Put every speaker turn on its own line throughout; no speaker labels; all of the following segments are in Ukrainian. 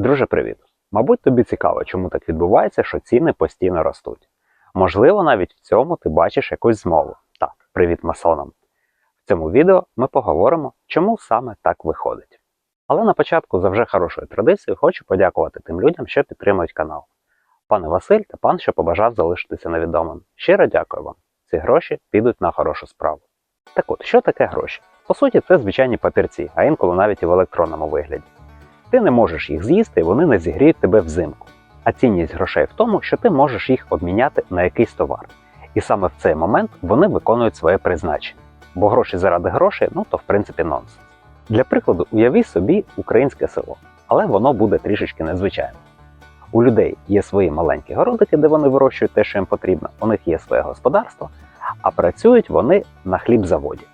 Друже, привіт! Мабуть, тобі цікаво, чому так відбувається, що ціни постійно ростуть. Можливо, навіть в цьому ти бачиш якусь змову. Так, привіт масонам! В цьому відео ми поговоримо, чому саме так виходить. Але на початку, за вже хорошою традицією, хочу подякувати тим людям, що підтримують канал. Пане Василь та пан, що побажав залишитися невідомим. Щиро дякую вам. Ці гроші підуть на хорошу справу. Так от, що таке гроші? По суті, це звичайні папірці, а інколи навіть і в електронному вигляді. Ти не можеш їх з'їсти, вони не зігріють тебе взимку. А цінність грошей в тому, що ти можеш їх обміняти на якийсь товар. І саме в цей момент вони виконують своє призначення. Бо гроші заради грошей, ну то в принципі нонсенс. Для прикладу, уяви собі українське село, але воно буде трішечки незвичайним. У людей є свої маленькі городики, де вони вирощують те, що їм потрібно, у них є своє господарство, а працюють вони на хлібзаводі.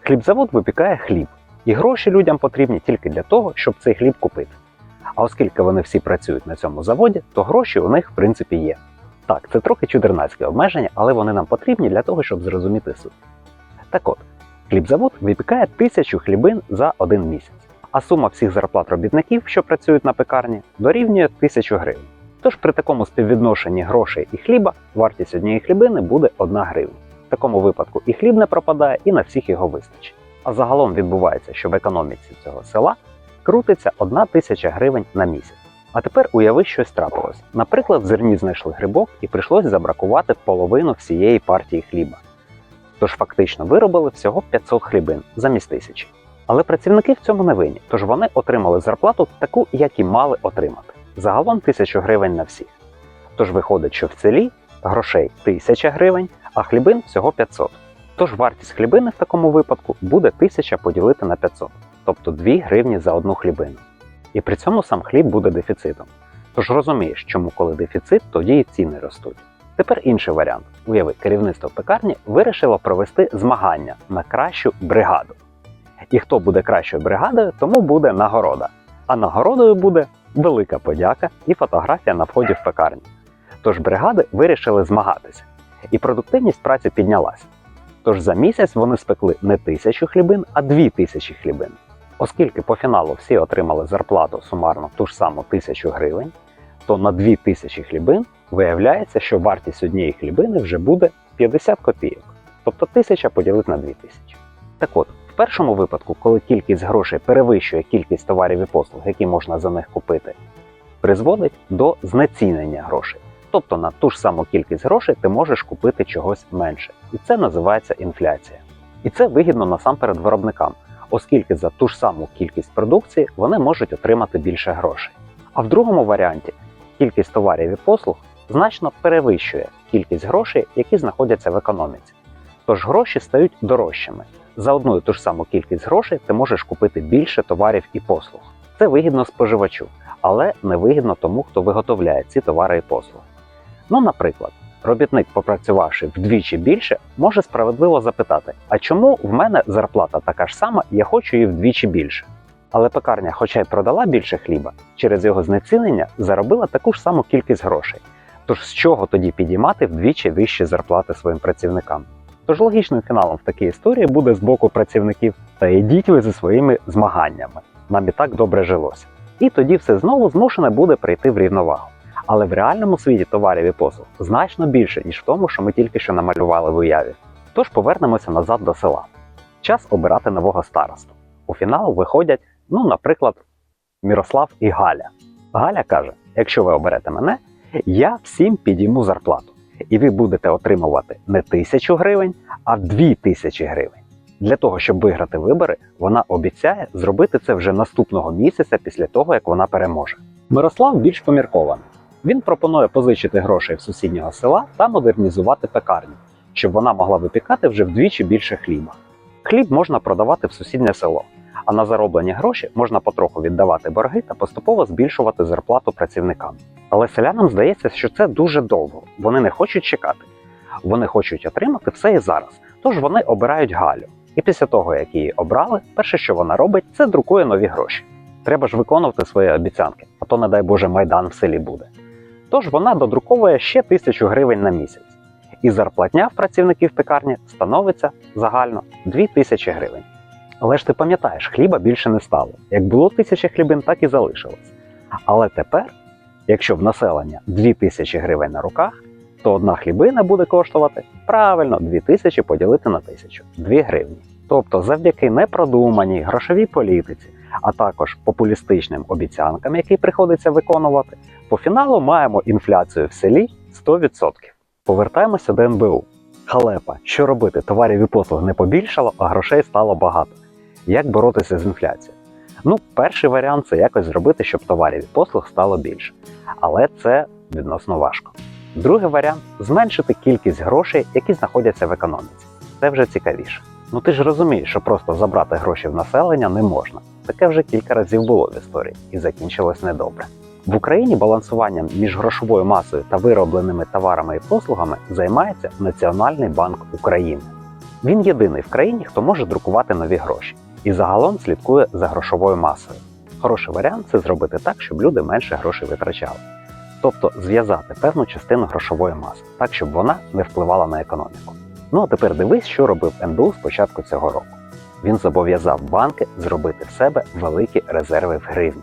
Хлібзавод випікає хліб, і гроші людям потрібні тільки для того, щоб цей хліб купити. А оскільки вони всі працюють на цьому заводі, то гроші у них в принципі є. Так, це трохи чудернацьке обмеження, але вони нам потрібні для того, щоб зрозуміти суть. Так от, хлібзавод випікає тисячу хлібин за один місяць, а сума всіх зарплат робітників, що працюють на пекарні, дорівнює тисячу гривень. Тож при такому співвідношенні грошей і хліба вартість однієї хлібини буде 1 гривня. В такому випадку і хліб не пропадає, і на всіх його вистачить. А загалом відбувається, що в економіці цього села крутиться 1 тисяча гривень на місяць. А тепер уяви щось трапилось. Наприклад, в зерні знайшли грибок і прийшлось забракувати половину всієї партії хліба. Тож фактично виробили всього 500 хлібин замість тисячі. Але працівники в цьому не винні, тож вони отримали зарплату таку, як і мали отримати. Загалом 1000 гривень на всіх. Тож виходить, що в селі грошей 1000 гривень, а хлібин всього 500. Тож вартість хлібини в такому випадку буде 1000 поділити на 500, тобто 2 гривні за одну хлібину. І при цьому сам хліб буде дефіцитом. Тож розумієш, чому коли дефіцит, тоді і ціни ростуть. Тепер інший варіант. Уяви, керівництво пекарні вирішило провести змагання на кращу бригаду. І хто буде кращою бригадою, тому буде нагорода. А нагородою буде велика подяка і фотографія на вході в пекарню. Тож бригади вирішили змагатися, і продуктивність праці піднялася. Тож за місяць вони спекли не тисячу хлібин, а дві тисячі хлібин. Оскільки по фіналу всі отримали зарплату сумарно ту ж саму тисячу гривень, то на дві тисячі хлібин виявляється, що вартість однієї хлібини вже буде 50 копійок, тобто 1000 поділити на 2000. Так от, в першому випадку, коли кількість грошей перевищує кількість товарів і послуг, які можна за них купити, призводить до знецінення грошей. Тобто на ту ж саму кількість грошей ти можеш купити чогось менше. І це називається інфляція. І це вигідно насамперед виробникам, оскільки за ту ж саму кількість продукції вони можуть отримати більше грошей. А в другому варіанті кількість товарів і послуг значно перевищує кількість грошей, які знаходяться в економіці. Тож гроші стають дорожчими. За одну і ту ж саму кількість грошей ти можеш купити більше товарів і послуг. Це вигідно споживачу, але не вигідно тому, хто виготовляє ці товари і послуги. Ну, наприклад, робітник, попрацювавши вдвічі більше, може справедливо запитати: а чому в мене зарплата така ж сама, я хочу її вдвічі більше? Але пекарня, хоча й продала більше хліба, через його знецінення заробила таку ж саму кількість грошей. Тож з чого тоді підіймати вдвічі вищі зарплати своїм працівникам? Тож логічним фіналом в такій історії буде з боку працівників та йдіть ви зі своїми змаганнями. Нам і так добре жилося. І тоді все знову змушене буде прийти в рівновагу. Але в реальному світі товарів і послуг значно більше, ніж в тому, що ми тільки що намалювали в уяві. Тож повернемося назад до села. Час обирати нового старосту. У фінал виходять, ну, наприклад, Мірослав і Галя. Галя каже: якщо ви оберете мене, я всім підійму зарплату, і ви будете отримувати не тисячу гривень, а дві тисячі гривень. Для того, щоб виграти вибори, вона обіцяє зробити це вже наступного місяця після того, як вона переможе. Мирослав більш поміркований. Він пропонує позичити грошей в сусіднього села та модернізувати пекарню, щоб вона могла випікати вже вдвічі більше хліба. Хліб можна продавати в сусіднє село, а на зароблені гроші можна потроху віддавати борги та поступово збільшувати зарплату працівникам. Але селянам здається, що це дуже довго. Вони не хочуть чекати. Вони хочуть отримати все і зараз. Тож вони обирають Галю. І після того, як її обрали, перше, що вона робить, це друкує нові гроші. Треба ж виконувати свої обіцянки, а то, не дай Боже, майдан в селі буде. Тож вона додруковує ще тисячу гривень на місяць. І зарплатня в працівників пекарні становиться загально 2000 гривень. Але ж ти пам'ятаєш, хліба більше не стало. Як було тисяча хлібин, так і залишилось. Але тепер, якщо в населення 2000 гривень на руках, то одна хлібина буде коштувати правильно 2000 поділити на 1000 – 2 гривні. Тобто, завдяки непродуманій грошовій політиці, а також популістичним обіцянкам, які приходиться виконувати, по фіналу маємо інфляцію в селі 100%. Повертаємося до НБУ. Халепа, що робити? Товарів і послуг не побільшало, а грошей стало багато. Як боротися з інфляцією? Ну, перший варіант це якось зробити, щоб товарів і послуг стало більше. Але це відносно важко. Другий варіант зменшити кількість грошей, які знаходяться в економіці. Це вже цікавіше. Ну ти ж розумієш, що просто забрати гроші в населення не можна. Таке вже кілька разів було в історії і закінчилось недобре. В Україні балансуванням між грошовою масою та виробленими товарами і послугами займається Національний банк України. Він єдиний в країні, хто може друкувати нові гроші і загалом слідкує за грошовою масою. Хороший варіант це зробити так, щоб люди менше грошей витрачали. Тобто зв'язати певну частину грошової маси, так щоб вона не впливала на економіку. Ну а тепер дивись, що робив НБУ з початку цього року. Він зобов'язав банки зробити в себе великі резерви в гривні.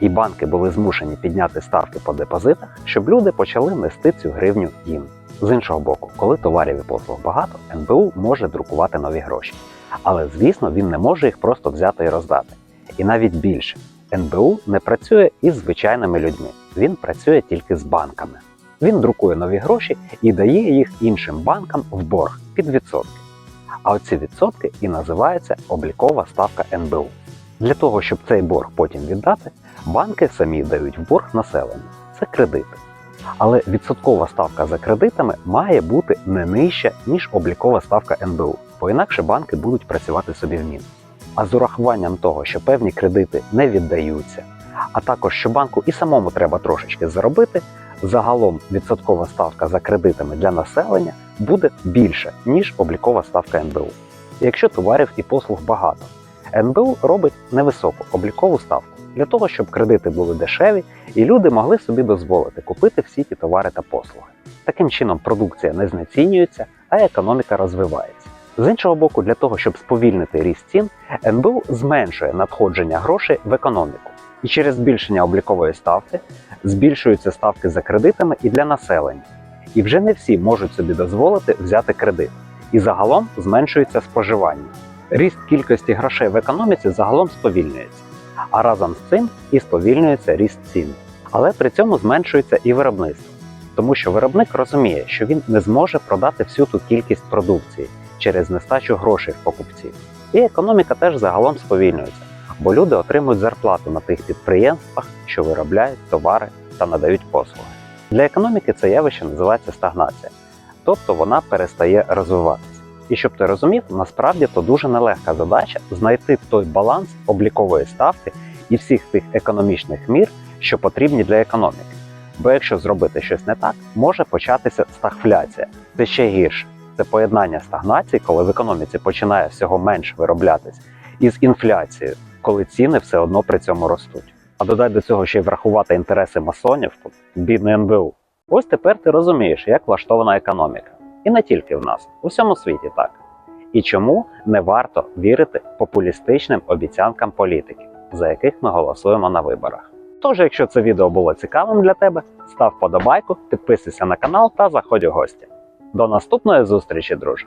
І банки були змушені підняти ставки по депозитах, щоб люди почали нести цю гривню їм. З іншого боку, коли товарів і послуг багато, НБУ може друкувати нові гроші. Але звісно, він не може їх просто взяти і роздати. І навіть більше, НБУ не працює із звичайними людьми, він працює тільки з банками. Він друкує нові гроші і дає їх іншим банкам в борг під відсотки. А оці відсотки і називається облікова ставка НБУ. Для того, щоб цей борг потім віддати, банки самі дають в борг населенню. Це кредити. Але відсоткова ставка за кредитами має бути не нижча, ніж облікова ставка НБУ, бо інакше банки будуть працювати собі в мінус. А з урахуванням того, що певні кредити не віддаються, а також що банку і самому треба трошечки заробити, загалом відсоткова ставка за кредитами для населення буде більша, ніж облікова ставка НБУ. Якщо товарів і послуг багато, НБУ робить невисоку облікову ставку для того, щоб кредити були дешеві і люди могли собі дозволити купити всі ті товари та послуги. Таким чином продукція не знецінюється, а економіка розвивається. З іншого боку, для того, щоб сповільнити ріст цін, НБУ зменшує надходження грошей в економіку. І через збільшення облікової ставки збільшуються ставки за кредитами і для населення. І вже не всі можуть собі дозволити взяти кредит. І загалом зменшується споживання. Ріст кількості грошей в економіці загалом сповільнюється, а разом з цим і сповільнюється ріст цін. Але при цьому зменшується і виробництво, тому що виробник розуміє, що він не зможе продати всю ту кількість продукції через нестачу грошей в покупців. І економіка теж загалом сповільнюється, бо люди отримують зарплату на тих підприємствах, що виробляють товари та надають послуги. Для економіки це явище називається стагнація, тобто вона перестає розвиватися. І щоб ти розумів, насправді то дуже нелегка задача знайти той баланс облікової ставки і всіх тих економічних мір, що потрібні для економіки. Бо якщо зробити щось не так, може початися стагфляція. Це ще гірше. Це поєднання стагнації, коли в економіці починає всього менше вироблятись, із інфляцією, коли ціни все одно при цьому ростуть. А додай до цього ще й врахувати інтереси масонів, бідний НБУ. Ось тепер ти розумієш, як влаштована економіка. І не тільки в нас, у всьому світі так. І чому не варто вірити популістичним обіцянкам політиків, за яких ми голосуємо на виборах. Тож, якщо це відео було цікавим для тебе, став подобайку, підписуйся на канал та заходь у гості. До наступної зустрічі, друже!